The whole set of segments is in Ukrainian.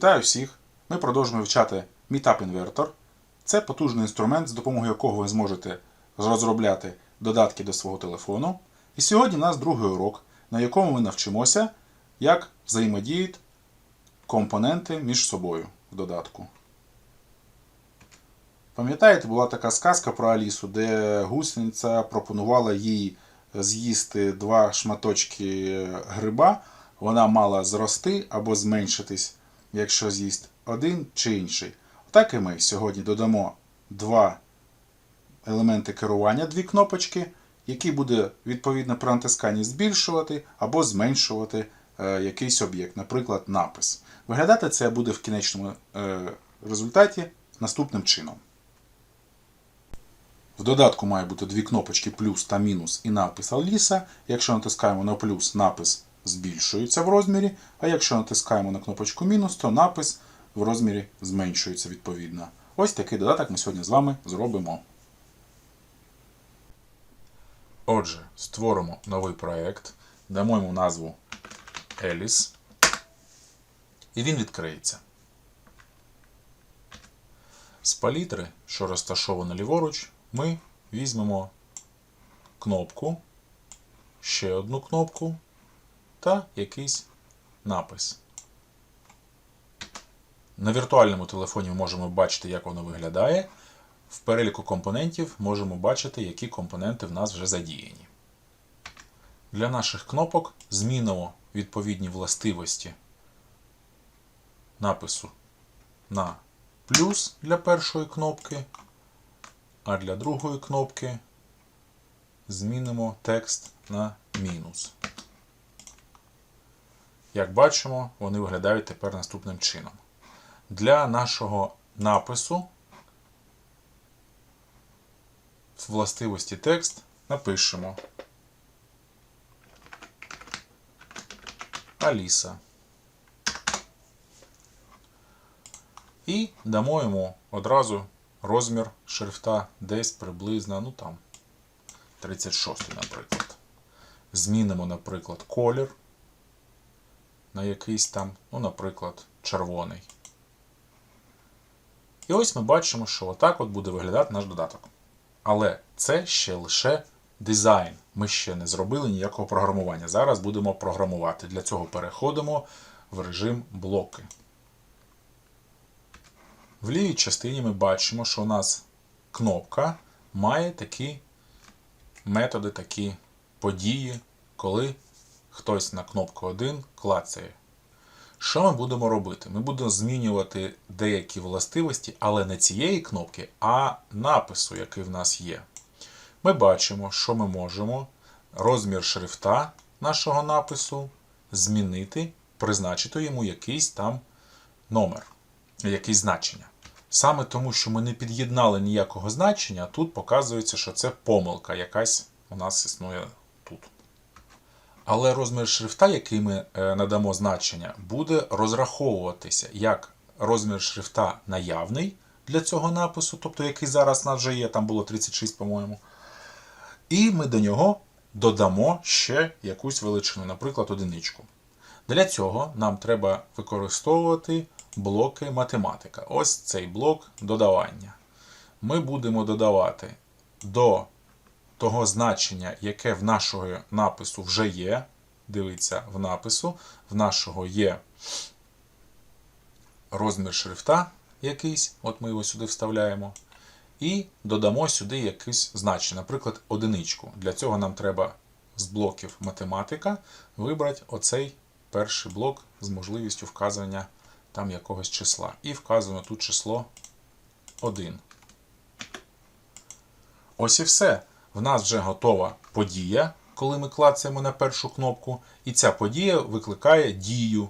Вітаю всіх! Ми продовжуємо вивчати Meetup Inverter. Це потужний інструмент, з допомогою якого ви зможете розробляти додатки до свого телефону. І сьогодні у нас другий урок, на якому ми навчимося, як взаємодіють компоненти між собою в додатку. Пам'ятаєте, була така сказка про Алісу, де гусениця пропонувала їй з'їсти два шматочки гриба. Вона мала зрости або зменшитись, якщо з'їсть один чи інший. Так і ми сьогодні додамо два елементи керування, дві кнопочки, які буде відповідно при натисканні збільшувати або зменшувати е, якийсь об'єкт, наприклад, напис. Виглядати це буде в кінечному е, результаті наступним чином. В додатку має бути дві кнопочки плюс та мінус і напис Аліса. Якщо натискаємо на плюс, напис збільшується в розмірі, а якщо натискаємо на кнопочку мінус, то напис в розмірі зменшується відповідно. Ось такий додаток ми сьогодні з вами зробимо. Отже, створимо новий проект, дамо йому назву Alice, і він відкриється. З палітри, що розташована ліворуч, ми візьмемо кнопку, ще одну кнопку та якийсь напис. На віртуальному телефоні можемо бачити, як воно виглядає. В переліку компонентів можемо бачити, які компоненти в нас вже задіяні. Для наших кнопок змінимо відповідні властивості напису на плюс для першої кнопки, а для другої кнопки змінимо текст на мінус. Як бачимо, вони виглядають тепер наступним чином. Для нашого напису в властивості текст напишемо Аліса. І дамо йому одразу розмір шрифта десь приблизно, ну там, 36, наприклад. Змінимо, наприклад, колір на якийсь там, ну, наприклад, червоний. І ось ми бачимо, що отак от буде виглядати наш додаток. Але це ще лише дизайн. Ми ще не зробили ніякого програмування. Зараз будемо програмувати. Для цього переходимо в режим блоки. В лівій частині ми бачимо, що у нас кнопка має такі методи, такі події, коли хтось на кнопку 1 клацає. Що ми будемо робити? Ми будемо змінювати деякі властивості, але не цієї кнопки, а напису, який в нас є. Ми бачимо, що ми можемо розмір шрифта нашого напису змінити, призначити йому якийсь там номер, якесь значення. Саме тому, що ми не під'єднали ніякого значення, тут показується, що це помилка якась у нас існує. Але розмір шрифта, який ми е, надамо значення, буде розраховуватися як розмір шрифта наявний для цього напису, тобто який зараз у нас вже є, там було 36, по-моєму. І ми до нього додамо ще якусь величину, наприклад, одиничку. Для цього нам треба використовувати блоки математика. Ось цей блок додавання. Ми будемо додавати до того значення, яке в нашого напису вже є. Дивіться, в напису, в нашого є розмір шрифта якийсь, от ми його сюди вставляємо. І додамо сюди якесь значення, наприклад, одиничку. Для цього нам треба з блоків математика вибрати оцей перший блок з можливістю вказування там якогось числа. І вказуємо тут число 1. Ось і все. В нас вже готова подія, коли ми клацаємо на першу кнопку. І ця подія викликає дію.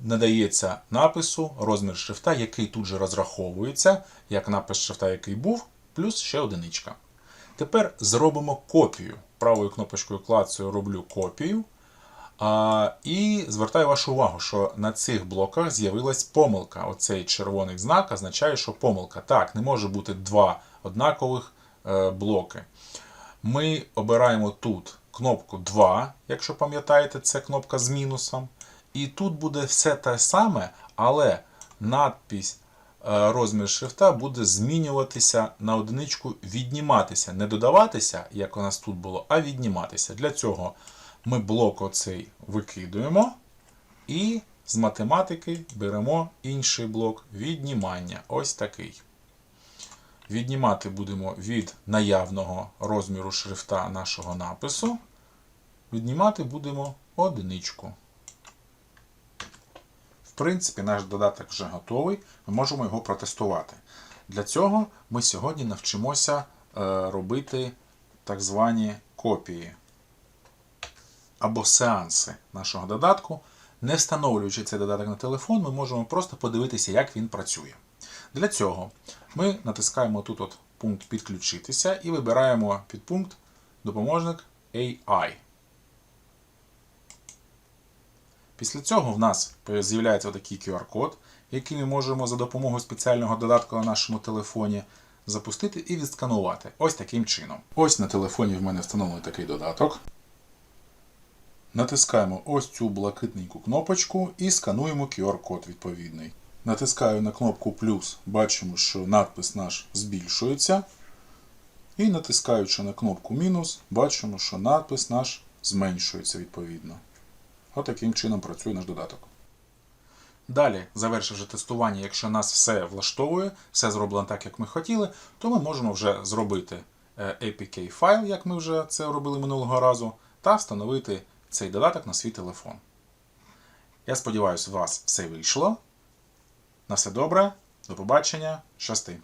Надається напису, розмір шрифта, який тут же розраховується, як напис шрифта, який був, плюс ще одиничка. Тепер зробимо копію. Правою кнопочкою клацаю роблю копію. А, І звертаю вашу увагу, що на цих блоках з'явилась помилка. Оцей червоний знак означає, що помилка. Так, не може бути два однакових блоки. Ми обираємо тут кнопку 2, якщо пам'ятаєте, це кнопка з мінусом. І тут буде все те саме, але надпись е, розмір шрифта буде змінюватися на одиничку, відніматися, не додаватися, як у нас тут було, а відніматися. Для цього ми блок оцей викидуємо і з математики беремо інший блок віднімання. Ось такий. Віднімати будемо від наявного розміру шрифта нашого напису. Віднімати будемо одиничку. В принципі, наш додаток вже готовий, ми можемо його протестувати. Для цього ми сьогодні навчимося е, робити так звані копії або сеанси нашого додатку. Не встановлюючи цей додаток на телефон, ми можемо просто подивитися, як він працює. Для цього ми натискаємо тут от пункт Підключитися і вибираємо підпункт Допоможник AI. Після цього в нас з'являється такий QR-код, який ми можемо за допомогою спеціального додатку на нашому телефоні запустити і відсканувати. Ось таким чином. Ось на телефоні в мене встановлений такий додаток. Натискаємо ось цю блакитненьку кнопочку і скануємо QR-код відповідний. Натискаю на кнопку плюс, бачимо, що надпис наш збільшується. І натискаючи на кнопку мінус, бачимо, що надпис наш зменшується відповідно. Отаким чином працює наш додаток. Далі, завершивши тестування, якщо нас все влаштовує, все зроблено так, як ми хотіли, то ми можемо вже зробити е, APK файл, як ми вже це робили минулого разу, та встановити цей додаток на свій телефон. Я сподіваюся, у вас все вийшло. На все добре, до побачення, щасти!